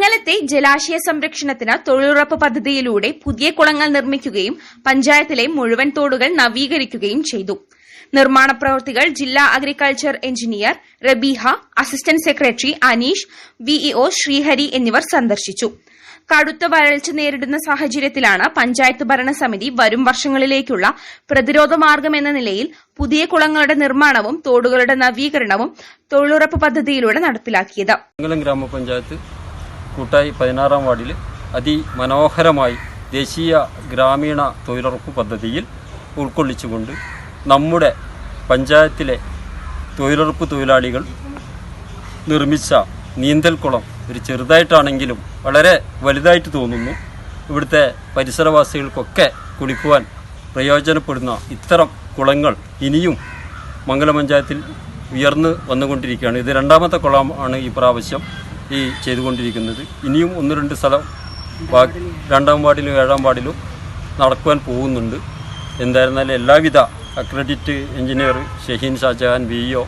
മംഗലത്തെ ജലാശയ സംരക്ഷണത്തിന് തൊഴിലുറപ്പ് പദ്ധതിയിലൂടെ പുതിയ കുളങ്ങൾ നിർമ്മിക്കുകയും പഞ്ചായത്തിലെ മുഴുവൻ തോടുകൾ നവീകരിക്കുകയും ചെയ്തു. നിർമ്മാണ പ്രവൃത്തികൾ ജില്ലാ agriculture engineer Rabeeha assistant secretary Aneesh V E O Sreehari എന്നിവർ സന്ദർശിച്ചു. കടുത്ത വരൾച്ച നേരിടുന്ന സാഹചര്യത്തിലാണ് പഞ്ചായത്ത് ഭരണസമിതി വരും വർഷങ്ങളിലേക്കുള്ള പ്രതിരോധ എന്ന നിലയിൽ പുതിയ കുളങ്ങളുടെ നിർമ്മാണവും തോടുകളുടെ നവീകരണവും തൊഴിലുറപ്പ് പദ്ധതിയിലൂടെ നടപ്പിലാക്കിയത്. ഗ്രാമപഞ്ചായത്ത് കൂട്ടായി പതിനാറാം വാർഡിൽ അതിമനോഹരമായി ദേശീയ ഗ്രാമീണ തൊഴിലുറപ്പ് പദ്ധതിയിൽ ഉൾക്കൊള്ളിച്ചുകൊണ്ട് നമ്മുടെ പഞ്ചായത്തിലെ തൊഴിലുറപ്പ് തൊഴിലാളികൾ നിർമ്മിച്ച നീന്തൽക്കുളം ഒരു ചെറുതായിട്ടാണെങ്കിലും വളരെ വലുതായിട്ട് തോന്നുന്നു. ഇവിടുത്തെ പരിസരവാസികൾക്കൊക്കെ കുളിക്കുവാൻ പ്രയോജനപ്പെടുന്ന ഇത്തരം കുളങ്ങൾ ഇനിയും മംഗലം പഞ്ചായത്തിൽ ഉയർന്ന് വന്നുകൊണ്ടിരിക്കുകയാണ്. ഇത് രണ്ടാമത്തെ കുളമാണ് ഈ പ്രാവശ്യം. ഈ ചെയ്തുകൊണ്ടിരിക്കുന്നത്. ഇനിയും ഒന്ന് രണ്ട് സ്ഥലം രണ്ടാം വാർഡിലും ഏഴാം വാർഡിലും നടക്കുവാൻ പോകുന്നുണ്ട്. എന്തായിരുന്നാലും എല്ലാവിധ accredit engineer Shaheen Shajahan V O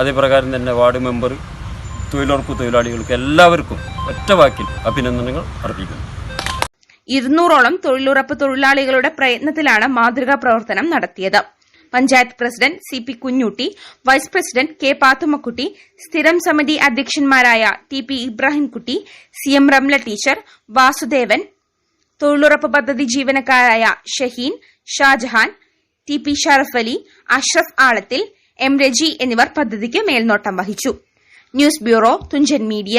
അതേപ്രകാരം തന്നെ വാർഡ് മെമ്പർ തൊഴിലുറപ്പ് തൊഴിലാളികൾക്ക് എല്ലാവർക്കും ഒറ്റ വാക്കിൽ അഭിനന്ദനങ്ങൾ അർപ്പിക്കുന്നു. ഇരുന്നൂറോളം തൊഴിലുറപ്പ് തൊഴിലാളികളുടെ പ്രയത്നത്തിലാണ് മാതൃകാ പ്രവർത്തനം നടത്തിയത്. Panchayat president C P Kunjutty vice president K Pathummakutty സ്ഥിരം സമിതി അധ്യക്ഷന്മാരായ T P Ibrahimkutty C M Ramla teacher Vasudevan തൊഴിലുറപ്പ് പദ്ധതി ജീവനക്കാരായ Shaheen Shajahan T P Sharaf Ali Ashraf Alathil M Reji എന്നിവർ പദ്ധതിക്ക് മേൽനോട്ടം വഹിച്ചു. News bureau Thunchan media.